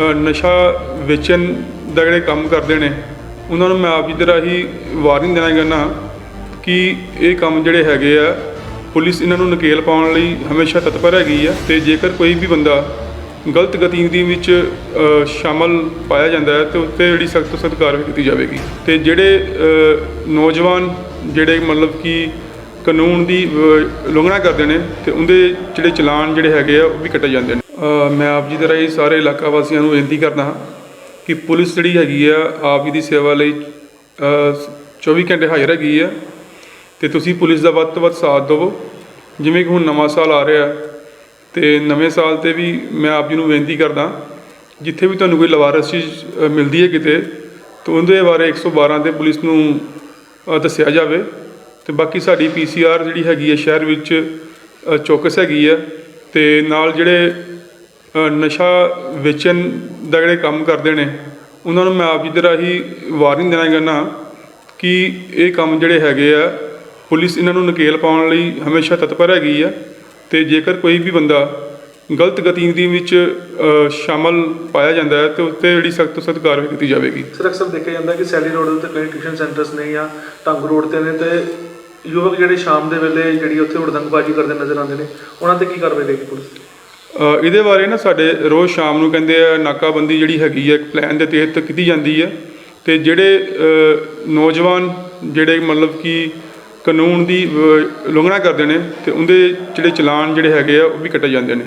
ਨਸ਼ਾ ਵੇਚਣ ਦਾ ਜਿਹੜੇ ਕੰਮ ਕਰਦੇ ਨੇ, ਉਹਨਾਂ ਨੂੰ ਮੈਂ ਆਪ ਜੀ ਤਰ੍ਹਾਂ ਹੀ ਵਾਰਨਿੰਗ ਦੇਣਾ ਚਾਹੁੰਦਾ ਕਿ ਇਹ ਕੰਮ ਜਿਹੜੇ ਹੈਗੇ ਆ, ਪੁਲਿਸ ਇਹਨਾਂ ਨੂੰ ਨਕੇਲ ਪਾਉਣ ਲਈ ਹਮੇਸ਼ਾ ਤਤਪਰ ਹੈਗੀ ਆ ਤੇ ਜੇਕਰ ਕੋਈ ਵੀ ਬੰਦਾ ਗਲਤ ਗਤੀਵਿਧੀ ਵਿੱਚ ਸ਼ਾਮਲ ਪਾਇਆ ਜਾਂਦਾ ਹੈ, ਤੇ ਉੱਤੇ ਜਿਹੜੀ ਸਖਤ ਤੋਂ ਸਖਤ ਕਾਰਵਾਈ ਕੀਤੀ ਜਾਵੇਗੀ। ਤੇ ਜਿਹੜੇ ਨੌਜਵਾਨ ਜਿਹੜੇ ਮਤਲਬ ਕਿ ਕਾਨੂੰਨ ਦੀ ਉਲੰਘਣਾ ਕਰਦੇ ਨੇ, ਤੇ ਉਹਦੇ ਜਿਹੜੇ ਚਲਾਨ ਜਿਹੜੇ ਹੈਗੇ ਆ, ਉਹ ਵੀ ਕੱਟੇ ਜਾਂਦੇ ਨੇ। ਮੈਂ ਆਪ ਜੀ ਦੇ ਰਾਹੀਂ ਸਾਰੇ ਇਲਾਕਾ ਵਾਸੀਆਂ ਨੂੰ ਬੇਨਤੀ ਕਰਦਾ ਹਾਂ ਕਿ ਪੁਲਿਸ ਜਿਹੜੀ ਹੈਗੀ ਆ ਆਪ ਜੀ ਦੀ ਸੇਵਾ ਲਈ ਅ, 24 ਘੰਟੇ ਹਾਜ਼ਰ ਹੈਗੀ ਆ ਤੇ ਤੁਸੀਂ ਪੁਲਿਸ ਦਾ ਵੱਧ ਤੋਂ ਵੱਧ ਸਾਥ ਦਿਵੋ। ਜਿਵੇਂ ਕਿ ਹੁਣ ਨਵਾਂ ਸਾਲ ਆ ਰਿਹਾ ਤੇ ਨਵੇਂ ਸਾਲ ਤੇ ਵੀ ਮੈਂ ਆਪ ਜੀ ਨੂੰ ਬੇਨਤੀ ਕਰਦਾ ਜਿੱਥੇ ਵੀ ਤੁਹਾਨੂੰ ਕੋਈ ਲਵਾਰਸ ਚੀਜ਼ ਮਿਲਦੀ ਹੈ ਕਿਤੇ ਤਾਂ ਉਹਦੇ ਬਾਰੇ 112 ਤੇ ਪੁਲਿਸ ਨੂੰ ਦੱਸਿਆ ਜਾਵੇ। ਤੇ ਬਾਕੀ ਸਾਡੀ ਪੀਸੀਆਰ ਜਿਹੜੀ ਹੈਗੀ ਹੈ ਸ਼ਹਿਰ ਵਿੱਚ ਚੌਕਸ ਹੈਗੀ ਹੈ ਤੇ ਨਾਲ ਜਿਹੜੇ ਨਸ਼ਾ ਵੇਚਣ ਦਾ ਜਿਹੜੇ ਕੰਮ ਕਰਦੇ ਨੇ, ਉਹਨਾਂ ਨੂੰ ਮੈਂ ਆਪ ਜੀ ਦੇ ਰਾਹੀਂ ਵਾਰਨਿੰਗ ਦੇਣਾ ਚਾਹੁੰਦਾ ਕਿ ਇਹ ਕੰਮ ਜਿਹੜੇ ਹੈਗੇ ਆ, ਪੁਲਿਸ ਇਹਨਾਂ ਨੂੰ ਨਕੇਲ ਪਾਉਣ ਲਈ ਹਮੇਸ਼ਾ ਤਤਪਰ ਹੈਗੀ ਆ ਤੇ ਜੇਕਰ ਕੋਈ ਵੀ ਬੰਦਾ ਗਲਤ ਗਤੀਵਿਧੀ ਵਿੱਚ ਸ਼ਾਮਲ ਪਾਇਆ ਜਾਂਦਾ ਹੈ, ਤੇ ਉੱਤੇ ਜਿਹੜੀ ਸਖਤ ਤੋਂ ਸਖਤ ਕਾਰਵਾਈ ਕੀਤੀ ਜਾਵੇਗੀ। ਸਰ, ਅਕਸਰ ਦੇਖਿਆ ਜਾਂਦਾ ਕਿ ਸੈਲੀ ਰੋਡ ਉੱਤੇ ਕਈ ਟਿਊਸ਼ਨ ਸੈਂਟਰਸ ਨੇ ਜਾਂ ਟੰਗ ਰੋਡ ਤੇ ਨੇ ਤੇ ਯੁਵਕ ਜਿਹੜੇ ਸ਼ਾਮ ਦੇ ਵੇਲੇ ਜਿਹੜੀ ਉੱਥੇ ਉੜਦੰਗਬਾਜ਼ੀ ਕਰਦੇ ਨਜ਼ਰ ਆਉਂਦੇ ਨੇ, ਉਹਨਾਂ ਤੇ ਕੀ ਕਾਰਵਾਈ ਦੇਗੀ ਪੁਲਿਸ? ਇਹਦੇ ਬਾਰੇ ਨਾ ਸਾਡੇ ਰੋਜ਼ ਸ਼ਾਮ ਨੂੰ ਕਹਿੰਦੇ ਆ, ਨਾਕਾਬੰਦੀ ਜਿਹੜੀ ਹੈਗੀ ਹੈ ਇੱਕ ਪਲਾਨ ਦੇ ਤਹਿਤ ਕੀਤੀ ਜਾਂਦੀ ਹੈ ਤੇ ਜਿਹੜੇ ਨੌਜਵਾਨ ਜਿਹੜੇ ਮਤਲਬ ਕਿ ਕਾਨੂੰਨ ਦੀ ਉਲੰਘਣਾ ਕਰਦੇ ਨੇ, ਤੇ ਉਹਦੇ ਜਿਹੜੇ ਚਲਾਨ ਜਿਹੜੇ ਹੈਗੇ ਆ, ਉਹ ਵੀ ਕੱਟੇ ਜਾਂਦੇ ਨੇ।